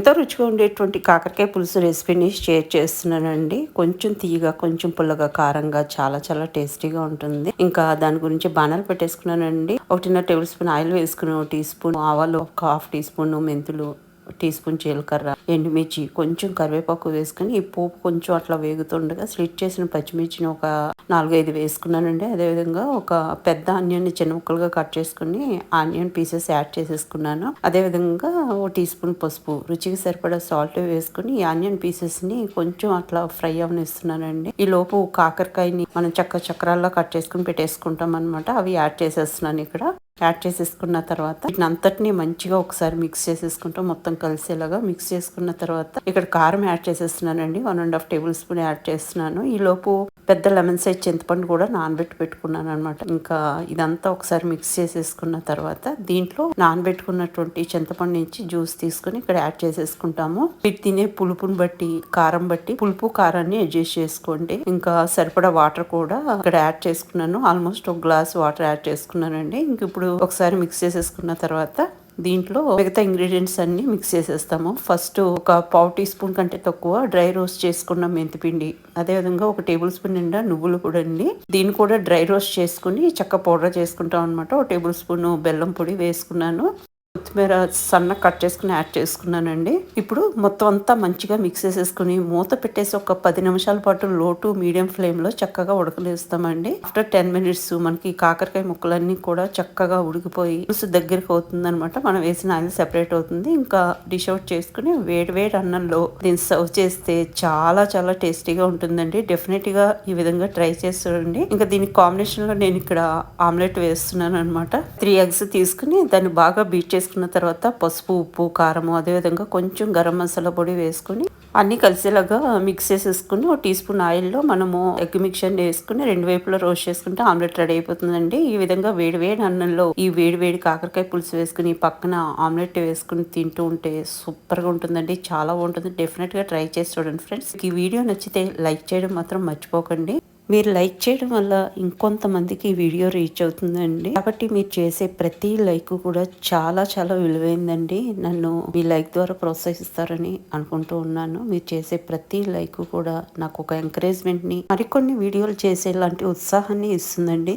ఎంతో రుచిగా ఉండేటువంటి కాకరకాయ పులుసు రెసిపీని షేర్ చేస్తున్నానండి. కొంచెం తీయగా కొంచెం పుల్లగా కారంగా చాలా చాలా టేస్టీగా ఉంటుంది. ఇంకా దాని గురించి బాణాలు పెట్టేసుకున్నానండి. ఒకటిన్నర టేబుల్ స్పూన్ ఆయిల్ వేసుకుని ఒక టీ స్పూన్ ఆవాలు ఒక హాఫ్ టీ స్పూన్ మెంతులు టీ స్పూన్ జీలకర్ర ఎండుమిర్చి కొంచెం కరివేపాకు వేసుకుని ఈ పోపు కొంచెం అట్లా వేగుతుండగా స్లిట్ చేసిన పచ్చిమిర్చిని ఒక నాలుగైదు వేసుకున్నానండి. అదేవిధంగా ఒక పెద్ద ఆనియన్ని చిన్న ముక్కలుగా కట్ చేసుకుని ఆనియన్ పీసెస్ యాడ్ చేసేసుకున్నాను. అదేవిధంగా ఓ టీ స్పూన్ పసుపు రుచికి సరిపడా సాల్ట్ వేసుకుని ఈ ఆనియన్ పీసెస్ని కొంచెం అట్లా ఫ్రై అవనిస్తున్నానండి. ఈ లోపు కాకరకాయని మనం చక్క చక్రాల్లో కట్ చేసుకుని పెట్టేసుకుంటాం అనమాట అవి యాడ్ చేసేస్తున్నాను ఇక్కడ. యాడ్ చేసేసుకున్న తర్వాత వీటిని అంతటిని మంచిగా ఒకసారి మిక్స్ చేసేసుకుంటాం మొత్తం కలిసేలాగా మిక్స్ చేసుకున్న తర్వాత ఇక్కడ కారం add చేసేస్తున్నానండి. One and half table spoon add చేస్తున్నాను. ఈ లోపు పెద్ద లెమన్ సైజ్ చింతపండు కూడా నానబెట్టి పెట్టుకున్నాను అనమాట ఇంకా ఇదంతా ఒకసారి మిక్స్ చేసేసుకున్న తర్వాత దీంట్లో నానబెట్టుకున్నటువంటి చింతపండు నుంచి జ్యూస్ తీసుకుని ఇక్కడ యాడ్ చేసేసుకుంటాము. మీరు తినే పులుపుని బట్టి కారం బట్టి పులుపు కారాన్ని అడ్జస్ట్ చేసుకోండి. ఇంకా సరిపడా వాటర్ కూడా ఇక్కడ యాడ్ చేసుకున్నాను. ఆల్మోస్ట్ ఒక గ్లాస్ వాటర్ యాడ్ చేసుకున్నానండి. ఇంక ఇప్పుడు ఒకసారి మిక్స్ చేసేసుకున్న తర్వాత దీంట్లో మిగతా ఇంగ్రీడియంట్స్ అన్ని మిక్స్ చేసేస్తాము. ఫస్ట్ ఒక పావు టీ స్పూన్ కంటే తక్కువ డ్రై రోస్ట్ చేసుకున్న మెంతిపిండి అదేవిధంగా ఒక టేబుల్ స్పూన్ నిండా నువ్వులు కూడా అండి దీన్ని కూడా డ్రై రోస్ట్ చేసుకుని చక్క పౌడర్ చేసుకుంటాం అనమాట ఒక టేబుల్ స్పూన్ బెల్లం పొడి వేసుకున్నాను. కొత్తిమీర సన్న కట్ చేసుకుని యాడ్ చేసుకున్నానండి. ఇప్పుడు మొత్తం అంతా మంచిగా మిక్స్ చేసేసుకుని మూత పెట్టేసి ఒక పది నిమిషాల పాటు లో టు మీడియం ఫ్లేమ్లో చక్కగా ఉడకలేస్తామండి ఆఫ్టర్ టెన్ మినిట్స్ మనకి కాకరకాయ ముక్కలన్నీ కూడా చక్కగా ఉడికిపోయి పులుసు దగ్గరికి అవుతుంది అనమాట మనం వేసిన ఆయిల్ సెపరేట్ అవుతుంది. ఇంకా డిష్ అవుట్ చేసుకుని వేడి వేడి అన్నంలో దీన్ని సర్వ్ చేస్తే చాలా చాలా టేస్టీగా ఉంటుందండి. డెఫినెట్గా ఈ విధంగా ట్రై చేసి ఇంకా దీని కాంబినేషన్లో నేను ఇక్కడ ఆమ్లెట్ వేస్తున్నాను అనమాట త్రీ ఎగ్స్ తీసుకుని దాన్ని బాగా బీట్ చేసుకున్న తర్వాత పసుపు ఉప్పు కారము అదేవిధంగా కొంచెం గరం మసాలా పొడి వేసుకుని అన్ని కలిసేలాగా మిక్స్ చేసేసుకుని ఒక టీ స్పూన్ ఆయిల్లో మనము ఎగ్ మిక్చర్ వేసుకుని రెండు వైపులా రోస్ట్ చేసుకుంటే ఆమ్లెట్ రెడీ అయిపోతుందండి. ఈ విధంగా వేడి వేడి అన్నంలో ఈ వేడి వేడి కాకరకాయ పులుసు వేసుకుని పక్కన ఆమ్లెట్ వేసుకుని తింటూ ఉంటే సూపర్గా ఉంటుందండి. చాలా బాగుంటుంది. డెఫినెట్గా ట్రై చేసి చూడండి ఫ్రెండ్స్ ఈ వీడియో నచ్చితే లైక్ చేయడం మాత్రం మర్చిపోకండి. మీరు లైక్ చేయడం వల్ల ఇంకొంతమందికి ఈ వీడియో రీచ్ అవుతుందండి. కాబట్టి మీరు చేసే ప్రతి లైక్ కూడా చాలా చాలా విలువైందండి. నన్ను మీ లైక్ ద్వారా ప్రోత్సహిస్తారని అనుకుంటూ ఉన్నాను. మీరు చేసే ప్రతి లైక్ కూడా నాకు ఒక ఎంకరేజ్మెంట్ని మరికొన్ని వీడియోలు చేసేలాంటి ఉత్సాహాన్ని ఇస్తుందండి.